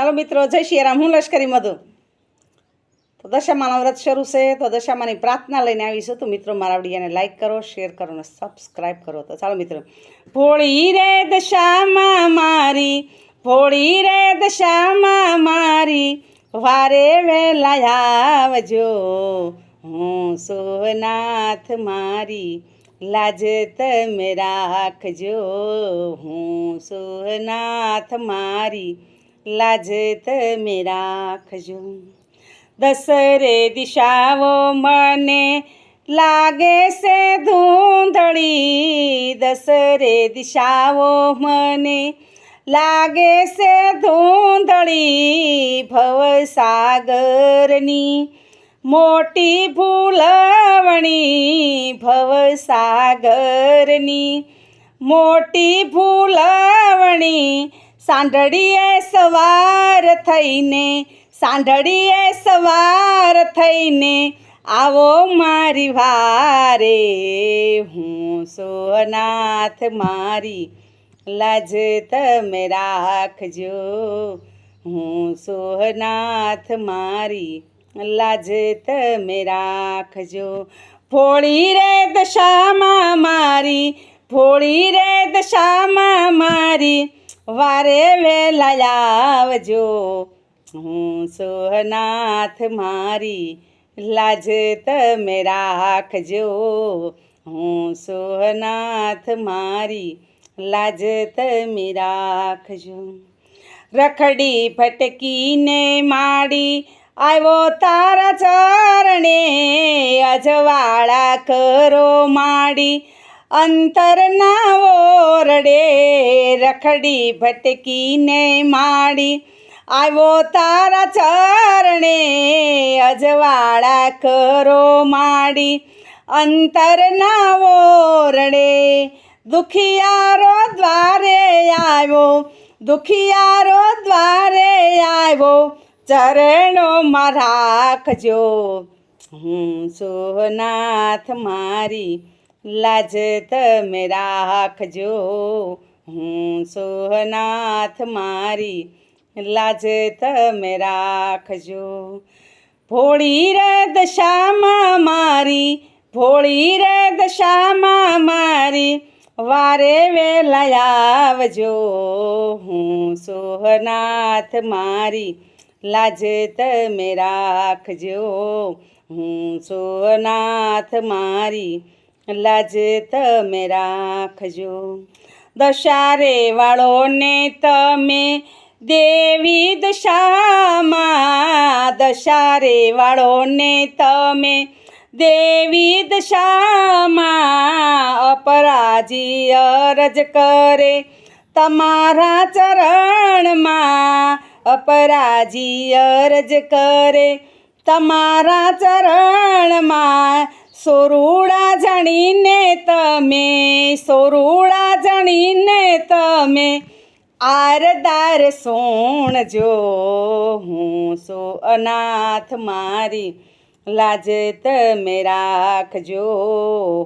ચાલો મિત્રો, જય શ્રી રામ. હું લશ્કરી મધુ. તો દશામાનો વ્રત શરૂ છે. તો દશામાની પ્રાર્થના લઈને આવીશું તો મિત્રો, મારા વિડીયોને લાઈક કરો શેર કરો અને સબસ્ક્રાઈબ કરો. તો ચાલો મિત્રો, ભોળી રે દશામાં મારી, ભોળી રે દશામાં મારી, વારે વેલા આવજો. હું સોનાથ મારી, લાજ તમે રાખજો. હું સોનાથ મારી લાજ તમે રાખજો દસરે દિશાઓ મને લાગે છે ધૂંધળી દસરે દિશાઓ મને લાગે છે ધૂંધળી ભવસાગરની મોટી ભૂલવણી ભવસાગરની મોટી ભૂલવણી સાંઢળીએ સવાર થઈને સાંઢળીએ સવાર થઈને, આવો મારી વારે. હું સોનાથ મારી, લાજ તમે રાખજો. હું સોનાથ મારી, લાજ તમે રાખજો. ફોળી રે દશામાં મારી ફોળી રે દશામાં મારી વારે વેલા આવજો. હું સોહનાથ મારી લાજ તમે રાખજો. હું સોહનાથ મારી લાજ તમે રાખજો. રખડી ભટકીને માડી આવ્યો તારા ચરણે. અજવાળા કરો માડી અંતરના ઓરડે રખડી ભટકીને માડી, આવ્યો તારા ચરણે અજવાળા કરો માડી. અંતરના ઓરડે દુખિયારો દ્વારે આવ્યો, દુખિયારો દ્વારે આવ્યો ચરણોમાં રાખજો. હું સોનાથ મારી લાજ તમે રાખજો. હું સોહનાથ મારી, લાજ તમે રાખજો. ભોળી રે દશામાં મારી, ભોળી રે દશામાં મારી, વારે વેલા આવજો. હું સોહનાથ મારી, લાજ તમે રાખજો. હું સોહનાથ મારી લાજ તમે રાખજો. દશારે વાળોને તમે દેવી દશામાં. દશારે વાળોને તમે દેવી દશામાં અપરાજી અરજ કરે. તમારા ચરણમાં અપરાજી અરજ કરે. તમારા ચરણમાં સોરૂડા જણીને તમે, સોરૂડા જણીને તમે. આરદાર સોણજો હું સો અનાથ મારી, લાજ તમે રાખજો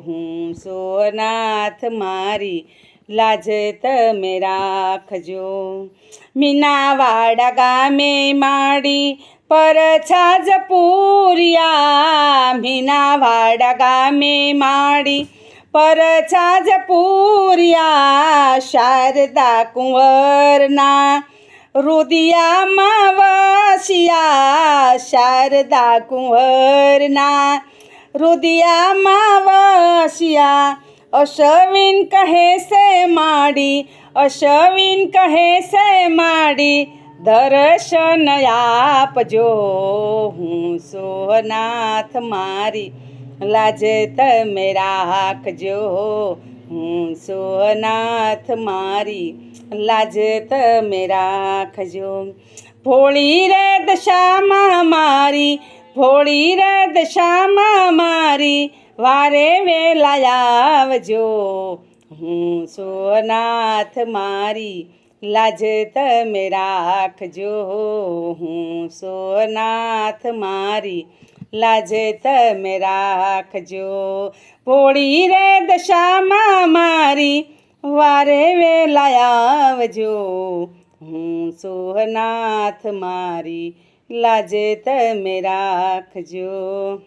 હું સો અનાથ મારી, લાજ તમે રાખજો. મીનાવાડા ગામે માડી परछाज मीना वाडगा मे माडी. परछा पुरिया शारदा कुंवरना हृदया मावशिया शारदा कुंवरना हृदया मावशिया अश्विन कहे से माडी अश्विन कहे से माडी. દર્શન આપજો. હું સોનાથ મારી લાજે તમે રાખજો. હું સોનાથ મારી લાજે તમે રાખજો. ભોળી રે દશામાં મારી, ભોળી રે દશામાં મારી, વારે વેલા આવજો. હું સોનાથ મારી લાજ તમે રાખજો. હું સોનાથ મારી, લાજ તમે રાખજો. પોળી રે દશામાં મારી, વારે વેલા આવજો. હું સોહનાથ મારી, લાજે તમે રાખજો.